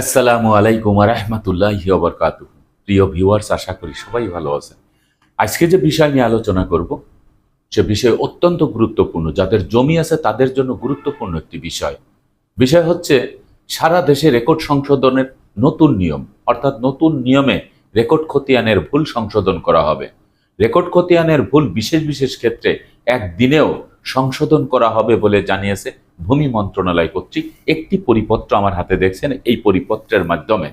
আসসালামু আলাইকুম রহমতুল্লাহ বরকাত প্রিয় ভিউয়ার্স, আশা করি সবাই ভালো আছেন। আজকে যে বিষয় নিয়ে আলোচনা করব, সে বিষয় অত্যন্ত গুরুত্বপূর্ণ। যাদের জমি আছে, তাদের জন্য গুরুত্বপূর্ণ একটি বিষয়। বিষয় হচ্ছে, সারা দেশে রেকর্ড সংশোধনের নতুন নিয়ম, অর্থাৎ নতুন নিয়মে রেকর্ড খতিয়ানের ভুল সংশোধন করা হবে। রেকর্ড খতিয়ানের ভুল বিশেষ বিশেষ ক্ষেত্রে একদিনেও সংশোধন করা হবে বলে জানিয়েছে ভূমি মন্ত্রণালয় কর্তৃক একটি পরিপত্র আমার হাতে দেখছেন এই পরিপত্রের মাধ্যমে।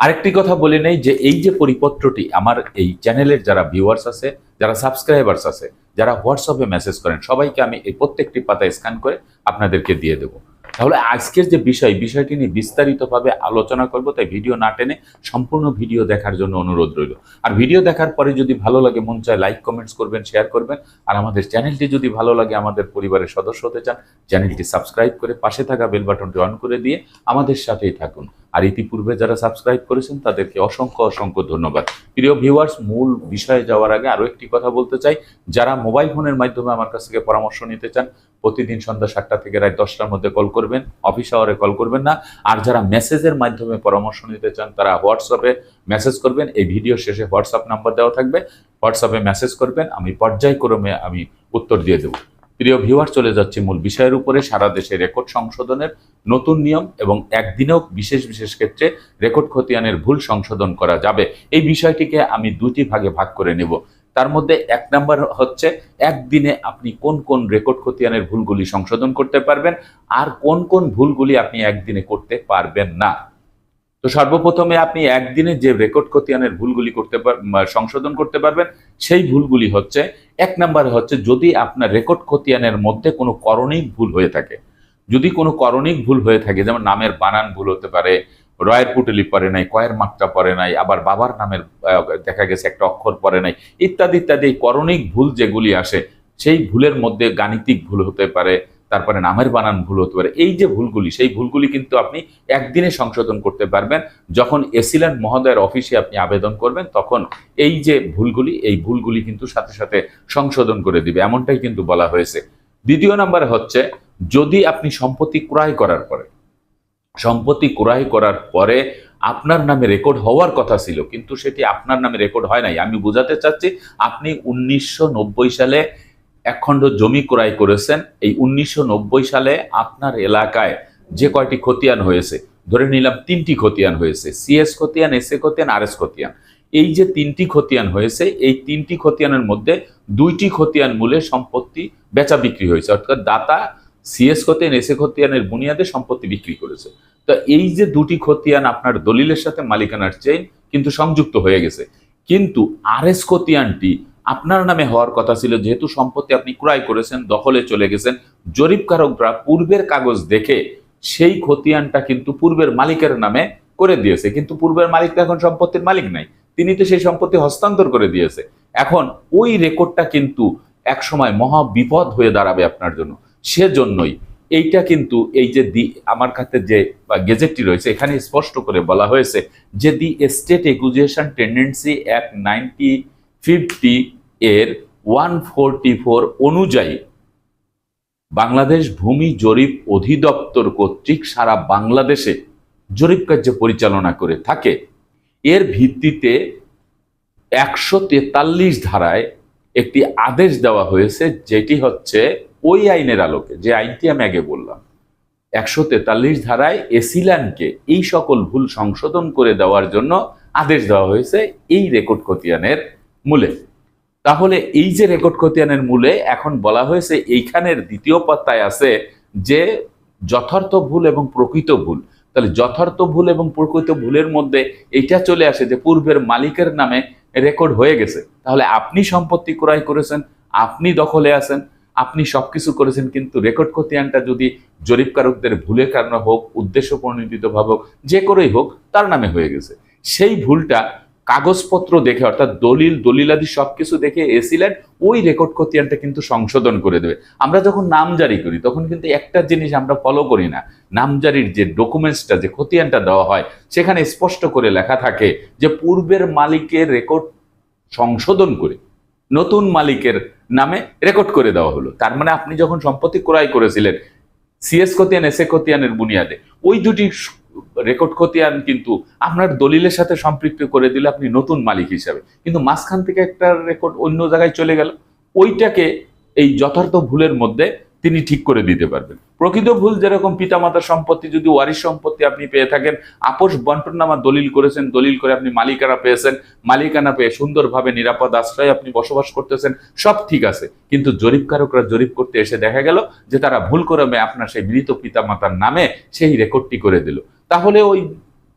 আরেকটি কথা বলে নেই যে এই যে পরিপত্রটি আমার এই চ্যানেলের যারা ভিউয়ার্স আছে, যারা সাবস্ক্রাইবার্স আছে, যারা হোয়াটসঅ্যাপে মেসেজ করেন, সবাইকে আমি এই প্রত্যেকটি পাতা স্ক্যান করে আপনাদেরকে দিয়ে দেবো। তাহলে আজকের যে বিষয়, বিষয়টি নিয়ে বিস্তারিতভাবে আলোচনা করব, তাই ভিডিও না টেনে সম্পূর্ণ ভিডিও দেখার জন্য অনুরোধ রইল। আর ভিডিও দেখার পরে যদি ভালো লাগে, মন চায় লাইক, কমেন্টস করবেন, শেয়ার করবেন। আর আমাদের চ্যানেলটি যদি ভালো লাগে, আমাদের পরিবারের সদস্য হতে চান, চ্যানেলটি সাবস্ক্রাইব করে পাশে থাকা বেল বাটনটি অন করে দিয়ে আমাদের সাথেই থাকুন। আর ইতিপূর্বে যারা সাবস্ক্রাইব করেছেন, তাদেরকে অসংখ্য অসংখ্য ধন্যবাদ। প্রিয় ভিউয়ার্স মূল বিষয়ে যাওয়ার আগে আরও একটি কথা বলতে চাই। যারা মোবাইল ফোনের মাধ্যমে আমার কাছ থেকে পরামর্শ নিতে চান, প্রতিদিন সন্ধ্যা সাতটা থেকে রাত দশটার মধ্যে কল করবেন অফিস আওয়ারে কল করবেন না। আর যারা মেসেজের মাধ্যমে পরামর্শ নিতে চান, তারা হোয়াটসঅ্যাপে মেসেজ করবেন। এই ভিডিও শেষে হোয়াটসঅ্যাপ নাম্বার দেওয়া থাকবে। হোয়াটসঅ্যাপে মেসেজ করবেন। আমি পর্যায়ক্রমে আমি উত্তর দিয়ে দেবো। প্রিয় ভিউয়ার, চলে যাচ্ছে মূল বিষয়ের উপরে। সারা দেশে রেকর্ড সংশোধনের নতুন নিয়ম এবং একদিনেও বিশেষ বিশেষ ক্ষেত্রে রেকর্ড খতিয়ানের ভুল সংশোধন করা যাবে। এই বিষয়টিকে আমি দুটি ভাগে ভাগ করে নেব। তার মধ্যে এক নাম্বার হচ্ছে, একদিনে আপনি কোন কোন রেকর্ড খতিয়ানের ভুলগুলি সংশোধন করতে পারবেন আর কোন কোন ভুলগুলি আপনি একদিনে করতে পারবেন না। তো সর্বপ্রথমে আপনি একদিনে যে রেকর্ড খতিয়ানের ভুলগুলি করতে সংশোধন করতে পারবেন, সেই ভুলগুলি হচ্ছে এক নম্বরে হচ্ছে যদি আপনার রেকর্ড খতিয়ানের মধ্যে কোনো করণিক ভুল হয়ে থাকে, যদি কোনো করণিক ভুল হয়ে থাকে, যেমন নামের বানান ভুল হতে পারে, রয়ের পুটলি পরে নাই, কয়ের মাত্রা পরে নাই, আবার বাবার নামের দেখা গেছে একটা অক্ষর পরে নাই, ইত্যাদি ইত্যাদি করণিক ভুল যেগুলি আসে, সেই ভুলের মধ্যে গাণিতিক ভুল হতে পারে তারপরে নামের বানান ভুল হতে পারে। এই যে ভুলগুলি, সেই ভুলগুলি কিন্তু আপনি একদিনে সংশোধন করতে পারবেন। যখন এসিল্যান্ড মহোদয়ের অফিসে আপনি আবেদন করবেন, তখন এই যে ভুলগুলি, এই ভুলগুলি কিন্তু সাথে সাথে সংশোধন করে দিবে। এমনটাই কিন্তু বলা হয়েছে। দ্বিতীয় নম্বরে হচ্ছে, যদি আপনি সম্পত্তি ক্রয় করার পরে, সম্পত্তি ক্রয় করার পরে আপনার নামে রেকর্ড হওয়ার কথা ছিল, কিন্তু সেটি আপনার নামে রেকর্ড হয় নাই। আমি বোঝাতে চাচ্ছি, আপনি উনিশশো নব্বই সালে একখণ্ড জমি ক্রয় করেছেন। এই উনিশশো নব্বই সালে আপনার এলাকায় যে কয়টি খতিয়ান হয়েছে, ধরে নিলাম তিনটি খতিয়ান হয়েছে সিএস খতিয়ান এস এ খতিয়ান আর এস খতিয়ান। এই যে তিনটি খতিয়ান হয়েছে, এই তিনটি খতিয়ানের মধ্যে দুইটি খতিয়ান মূলে সম্পত্তি বেচা বিক্রি হয়েছে। অর্থাৎ দাতা সিএস খতিয়ান এস এ খতিয়ানের বুনিয়াদে সম্পত্তি বিক্রি করেছে। তো এই যে দুটি খতিয়ান আপনার দলিলের সাথে মালিকানার চেইন কিন্তু সংযুক্ত হয়ে গেছে। কিন্তু আর এস খতিয়ানটি আপনার নামে হওয়ার কথা ছিল, যেহেতু সম্পত্তি আপনি ক্রয় করেছেন, দখলে চলে গেছেন, জরিপকারকরা পূর্বের কাগজ দেখে সেই খতিয়ানটা কিন্তু পূর্বের মালিকের নামে করে দিয়েছে। কিন্তু পূর্বের মালিক তো এখন সম্পত্তির মালিক নাই। তিনি তো সেই সম্পত্তি হস্তান্তর করে দিয়েছে। এখন ওই রেকর্ডটা কিন্তু এক সময় মহা বিপদ হয়ে দাঁড়াবে আপনার জন্য। সেজন্যই এইটা কিন্তু এই যে দি, আমার কাছে যে গেজেটটি রয়েছে, এখানে স্পষ্ট করে বলা হয়েছে যে the state acquisition tenancy act ninety fifty এর ওয়ান ফোরটি ফোর অনুযায়ী বাংলাদেশ ভূমি জরিপ অধিদপ্তর কর্তৃক সারা বাংলাদেশে জরিপ কার্য পরিচালনা করে থাকে। এর ভিত্তিতে একশো তেতাল্লিশ ধারায় একটি আদেশ দেওয়া হয়েছে, যেটি হচ্ছে ওই আইনের আলোকে, যে আইনটি আমি আগে বললাম। একশো তেতাল্লিশ ধারায় এসিল্যান্ডকে এই সকল ভুল সংশোধন করে দেওয়ার জন্য আদেশ দেওয়া হয়েছে, এই রেকর্ড খতিয়ানের মূলে। তাহলে এই যে রেকর্ড খতিয়ানের মূলে এখন বলা হয়েছে এইখানের দ্বিতীয় পাত্তায় আছে যে যথার্থ ভুল এবং প্রকৃত ভুল। তাহলে যথার্থ ভুল এবং প্রকৃত ভুলের মধ্যে এটা চলে আসে যে পূর্বের মালিকের নামে রেকর্ড হয়ে গেছে। তাহলে আপনি সম্পত্তি ক্রয় করেছেন, আপনি দখলে আছেন, আপনি সবকিছু করেছেন, কিন্তু রেকর্ড খতিয়ানটা যদি জরিপকারকদের ভুলের কারণে হোক, উদ্দেশ্য প্রণোদিতভাবে হোক, যে করেই হোক, তার নামে হয়ে গেছে। সেই ভুলটা কাগজপত্র দেখে, অর্থাৎ দলিল, দলিলাদি সবকিছু দেখে এসিল্যান্ড ওই রেকর্ড খতিয়ানটা কিন্তু সংশোধন করে দেবে। আমরা যখন নাম জারি করি, তখন কিন্তু একটা জিনিস আমরা ফলো করি না। নামজারির যে ডকুমেন্টসটা যে খতিয়ানটা দেওয়া হয়, সেখানে স্পষ্ট করে লেখা থাকে যে পূর্বের মালিকের রেকর্ড সংশোধন করে, নতুন মালিকের নামে রেকর্ড করে দেওয়া হলো। তার মানে আপনি যখন সম্পত্তি ক্রয় করেছিলেন সিএস খতিয়ান এস এ খতিয়ানের বুনিয়াদে, ওই দুটি রেকর্ড খতিয়ান কিন্তু আপনার দলিলের সাথে সম্পৃক্ত করে দিলে আপনি নতুন মালিক হিসাবে। কিন্তু মাঝখান থেকে একটা রেকর্ড অন্য জায়গায় চলে গেল। ওইটাকে এই যথার্থ ভুলের মধ্যে তিনি ঠিক করে দিতে পারবেন। প্রকৃত ভুল যেরকম পিতামাতার সম্পত্তি, যদি ওয়ারিশ সম্পত্তি আপনি পেয়ে থাকেন, আপোষ বন্টননামা দলিল করেছেন, দলিল করে আপনি মালিকানা পেয়েছেন, মালিকানা পেয়ে সুন্দরভাবে নিরাপদ আশ্রয়ে আপনি বসবাস করতেছেন, সব ঠিক আছে। কিন্তু জরিপকারকরা জরিপ করতে এসে দেখা গেল যে তারা ভুল করে আপনার সেই মৃত পিতামাতার নামে সেই রেকর্ডটি করে দিল। তাহলে ওই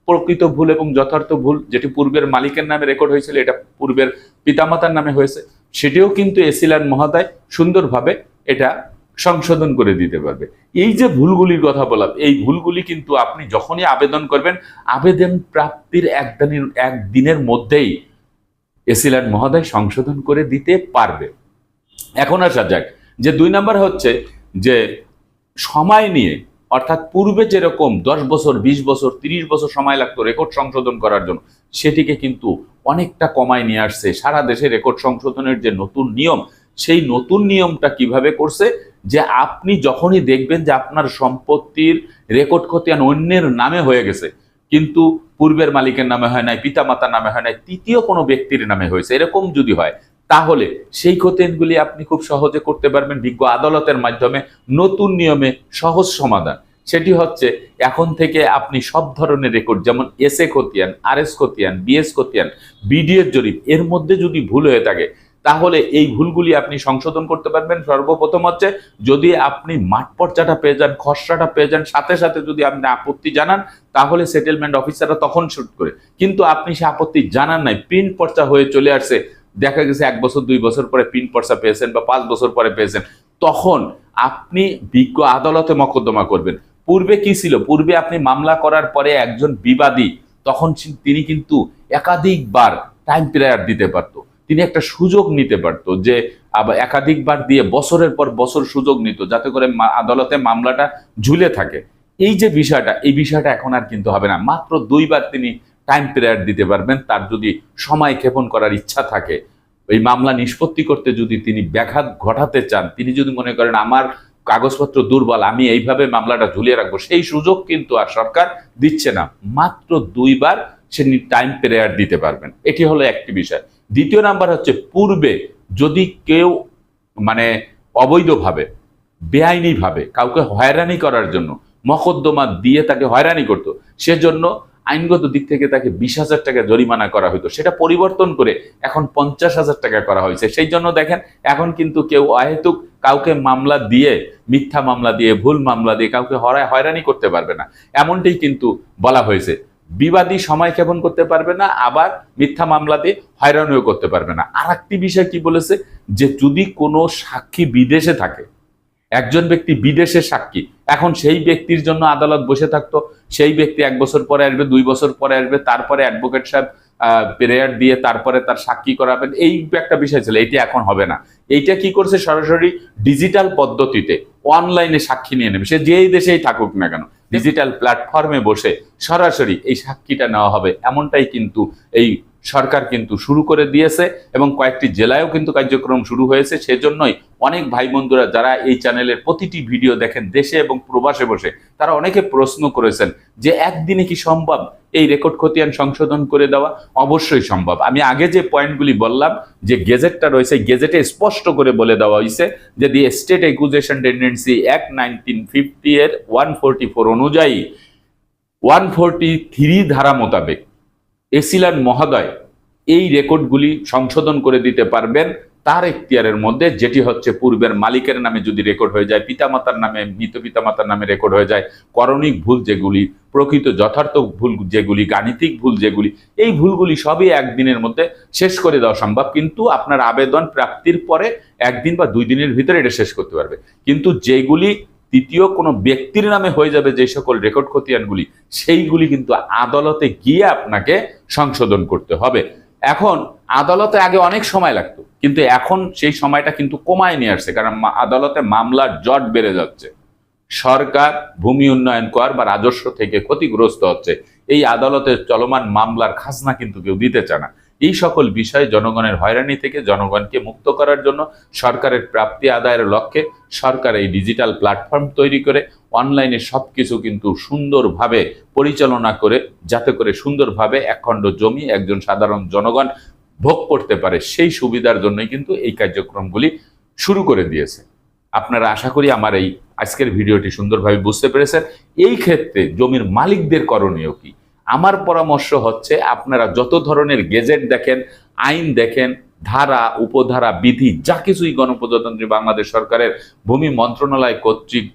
প্রকৃত ভুল এবং যথার্থ ভুল যেটি পূর্বের মালিকের নামে রেকর্ড হয়েছিল, এটা পূর্বের পিতামাতার নামে হয়েছে, সেটিও কিন্তু এসিলান মহোদয় সুন্দরভাবে এটা সংশোধন করে দিতে পারবে। এই যে ভুলগুলির কথা বললাম, এই ভুলগুলি কিন্তু আপনি যখনই আবেদন করবেন, আবেদন প্রাপ্তির একদিনের একদিনের মধ্যেই এসিলান মহোদয় সংশোধন করে দিতে পারবে। এখন আসা যাক, যে দুই নাম্বার হচ্ছে যে সময় নিয়ে অর্থাৎ পূর্বে যেরকম দশ বছর, বিশ বছর, তিরিশ বছর সময় লাগতো রেকর্ড সংশোধন করার জন্য, সেটিকে কিন্তু অনেকটা কমায় নিয়ে আসছে। সারা দেশে রেকর্ড সংশোধনের যে নতুন নিয়ম, সেই নতুন নিয়মটা কীভাবে করছে? যে আপনি যখনই দেখবেন যে আপনার সম্পত্তির রেকর্ড খতিয়ান অন্যের নামে হয়ে গেছে, কিন্তু পূর্বের মালিকের নামে হয় নাই, পিতামাতার নামে হয় নাই, তৃতীয় কোনো ব্যক্তির নামে হয়েছে, এরকম যদি হয় তাহলে সেই খতিয়ানগুলি আপনি খুব সহজে করতে পারবেন বিজ্ঞ আদালতের মাধ্যমে নতুন নিয়মে সহজ সমাধান। সেটি হচ্ছে এখন থেকে আপনি সব ধরনের রেকর্ড যেমন এস এ খতিয়ান আর এস খতিয়ান বিএস খতিয়ান বিডিএর জরিপ, এর মধ্যে যদি ভুল হয়ে থাকে, তাহলে এই ভুলগুলি আপনি সংশোধন করতে পারবেন। সর্বপ্রথম হচ্ছে যদি আপনি মাঠ পর্চাটা পেয়ে যান, খসড়াটা পেয়ে যান, সাথে সাথে যদি আপনি আপত্তি জানান, তাহলে সেটেলমেন্ট অফিসাররা তখন শুট করে। কিন্তু আপনি সে আপত্তি জানান নাই প্রিন্ট পর্চা হয়ে চলে আসছে দেখা গেছে এক বছর, দুই বছর পরে পিন পর্চা পেয়েছেন বা পাঁচ বছর পরে পেয়েছেন, তখন আপনি বিজ্ঞ আদালতে মকদ্দমা করবেন। পূর্বে কি ছিল? পূর্বে আপনি মামলা করার পরে একজন বিবাদী, তখন তিনি কিন্তু একাধিকবার টাইম পিরিয়ড দিতে পারতো। তিনি একটা সুযোগ নিতে পারতো যে একাধিকবার দিয়ে বছরের পর বছর সুযোগ নিত, যাতে করে আদালতে মামলাটা ঝুলে থাকে। এই যে বিষয়টা, এই বিষয়টা এখন আর কিন্তু হবে না। মাত্র দুইবার তিনি টাইম পিরিয়ড দিতে পারবেন, তার যদি সময় ক্ষেপণ করার ইচ্ছা থাকে। এই মামলা নিষ্পত্তি করতে যদি তিনি ব্যাঘাত ঘটাতে চান, তিনি যদি মনে করেন আমার কাগজপত্র দুর্বল, আমি এইভাবে মামলাটা ঝুলিয়ে রাখব, সেই সুযোগ কিন্তু আর সরকার দিচ্ছে না। মাত্র দুইবার সে টাইম পিরিয়ড দিতে পারবেন। এটি হলো একটি বিষয়। দ্বিতীয় নাম্বার হচ্ছে, পূর্বে যদি কেউ মানে অবৈধভাবে, বেআইনিভাবে কাউকে হয়রানি করার জন্য মকদ্দমা দিয়ে তাকে হয়রানি করতো, সেজন্য আইনগত দিক থেকে তাকে বিশ হাজার টাকা জরিমানা করা হতো সেটা পরিবর্তন করে এখন পঞ্চাশ হাজার টাকা করা হয়েছে। সেই জন্য দেখেন, এখন কিন্তু কেউ অহেতুক কাউকে মামলা দিয়ে, মিথ্যা মামলা দিয়ে, ভুল মামলা দিয়ে কাউকে হরায় হয়রানি করতে পারবে না। এমনটাই কিন্তু বলা হয়েছে। বিবাদী সময় ক্ষেপণ করতে পারবে না, আবার মিথ্যা মামলাতে হয়রানিও করতে পারবে না। আর একটি বিষয় কি বলেছে? যে যদি কোনো সাক্ষী বিদেশে থাকে একজন ব্যক্তি বিদেশে সাক্ষী, এখন সেই ব্যক্তির জন্য আদালত বসে থাকতো, সেই ব্যক্তি এক বছর পরে আসবে, দুই বছর পরে আসবে, তারপরে অ্যাডভোকেট সাহেব প্রেয়ার দিয়ে তারপরে তার সাক্ষী করাবেন, এই একটা বিষয় ছিল, এটি এখন হবে না। এইটা কি করছে সরাসরি ডিজিটাল পদ্ধতিতে অনলাইনে সাক্ষী নিয়ে নেবে, সে যেই দেশেই থাকুক না কেন ডিজিটাল প্ল্যাটফর্মে বসে সরাসরি এই সাক্ষীটা নেওয়া হবে, এমনটাই কিন্তু এই সরকার কিন্তু শুরু করে দিয়েছে, এবং কয়েকটি জেলায়ও কিন্তু কার্যক্রম শুরু হয়েছে, সেজন্যই অনেক ভাই বন্ধুরা যারা এই চ্যানেলের প্রতিটি ভিডিও দেখেন দেশে এবং প্রবাসে বসে, তারা অনেকে প্রশ্ন করেছেন যে একদিনে কি সম্ভব এই রেকর্ড খতিয়ান সংশোধন করে দেওয়া? অবশ্যই সম্ভব। আমি আগে যে পয়েন্টগুলি বললাম, যে গেজেটটা রয়েছে গেজেটে স্পষ্ট করে বলে দেওয়া হয়েছে যে the state acquisition tenancy act nineteen fifty এর ওয়ান ফোরটি ফোর অনুযায়ী ওয়ান ফোরটি থ্রি ধারা মোতাবেক এসিলান মহোদয় এই রেকর্ডগুলি সংশোধন করে দিতে পারবেন। তার এখতিয়ারের মধ্যে যেটি হচ্ছে পূর্বের মালিকের নামে যদি রেকর্ড হয়ে যায়, পিতামাতার নামে, মৃত পিতামাতার নামে রেকর্ড হয়ে যায়, করণিক ভুল যেগুলি, প্রকৃত যথার্থ ভুল যেগুলি, গাণিতিক ভুল যেগুলি, এই ভুলগুলি সবই একদিনের মধ্যে শেষ করে দেওয়া সম্ভব। কিন্তু আপনার আবেদন প্রাপ্তির পরে একদিন বা দুই দিনের ভিতরে এটা শেষ করতে পারবে। কিন্তু যেগুলি তৃতীয় কোনো ব্যক্তির নামে হয়ে যাবে যে সকল রেকর্ড খতিয়ানগুলি, সেইগুলি কিন্তু আদালতে গিয়ে আপনাকে সংশোধন করতে হবে। এখন আদালতে আগে অনেক সময় লাগতো, কিন্তু এখন সেই সময়টা কিন্তু কমায় নিয়ে আসছে, কারণ আদালতে মামলার জট বেড়ে যাচ্ছে। সরকার ভূমি উন্নয়ন কর বা রাজস্ব থেকে ক্ষতিগ্রস্ত হচ্ছে, এই আদালতে চলমান মামলার খাজনা কিন্তু কেউ দিতে চায় না। এই সকল বিষয়ে জনগণের হয়রানি থেকে জনগণকে মুক্ত করার জন্য সরকারের প্রাপ্তি আদায়ের লক্ষ্যে সরকার এই ডিজিটাল প্ল্যাটফর্ম তৈরি করে অনলাইনে সব কিছু কিন্তু সুন্দরভাবে পরিচালনা করে, যাতে করে সুন্দরভাবে একখণ্ড জমি একজন সাধারণ জনগণ ভোগ করতে পারে, সেই সুবিধার জন্যই কিন্তু এই কার্যক্রমগুলি শুরু করে দিয়েছে। আপনারা আশা করি আমার এই আজকের ভিডিওটি সুন্দরভাবে বুঝতে পেরেছেন। এই ক্ষেত্রে জমির মালিকদের করণীয় কি? আমার পরামর্শ হচ্ছে আপনারা যত ধরনের গেজেট দেখেন, আইন দেখেন, ধারা, উপধারা, বিধি, যা কিছুই গণপ্রজাতন্ত্রী বাংলাদেশ সরকারের ভূমি মন্ত্রণালয় কর্তৃক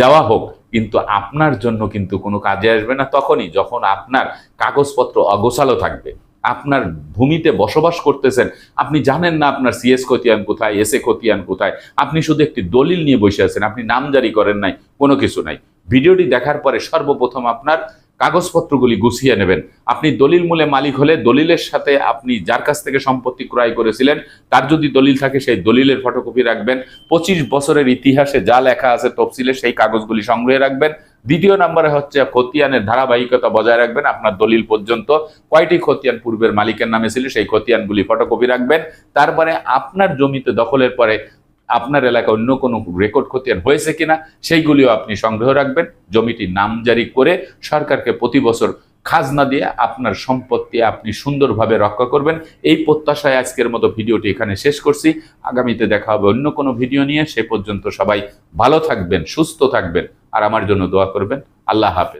দেওয়া হোক, কিন্তু আপনার জন্য কিন্তু কোনো কাজে আসবে না তখনই যখন আপনার কাগজপত্র অগোছালো থাকবে। আপনার ভূমিতে বসবাস করতেছেন, আপনি জানেন না আপনার সিএস খতিয়ান কোথায়, এস এ খতিয়ান কোথায়, আপনি শুধু একটি দলিল নিয়ে বসে আছেন, আপনি নাম জারি করেন নাই, কোনো কিছু নাই। ভিডিওটি দেখার পরে সর্বপ্রথম আপনার কাগজপত্রগুলি গুছিয়ে নেবেন। আপনি দলিল মূলে মালিক হলে দলিলের সাথে আপনি যার কাছ থেকে সম্পত্তি ক্রয় করেছিলেন, তার যদি দলিল থাকে সেই দলিলের ফটোকপি রাখবেন। পঁচিশ বছরের ইতিহাসে যা লেখা আছে তফসিলে সেই কাগজগুলি সংগ্রহে রাখবেন। দ্বিতীয় নম্বরে হচ্ছে খতিয়ানের ধারাবাহিকতা বজায় রাখবেন আপনার দলিল পর্যন্ত। কয়টি খতিয়ান পূর্বের মালিকের নামে ছিল সেই খতিয়ানগুলি ফটোকপি রাখবেন। তারপরে আপনার জমিতে দখলের পরে আপনার এলাকায় অন্য কোনো রেকর্ড খতিয়ান হয়েছে কিনা, সেইগুলিও আপনি সংগ্রহ রাখবেন। জমিটি নামজারি করে সরকারকে প্রতি বছর খাজনা দিয়ে আপনার সম্পত্তি আপনি সুন্দরভাবে রক্ষা করবেন। এই প্রত্যাশায় আজকের মতো ভিডিওটি এখানে শেষ করছি। আগামীতে দেখা হবে অন্য কোনো ভিডিও নিয়ে। সে পর্যন্ত সবাই ভালো থাকবেন, সুস্থ থাকবেন, আর আমার জন্য দোয়া করবেন। আল্লাহ হাফেজ।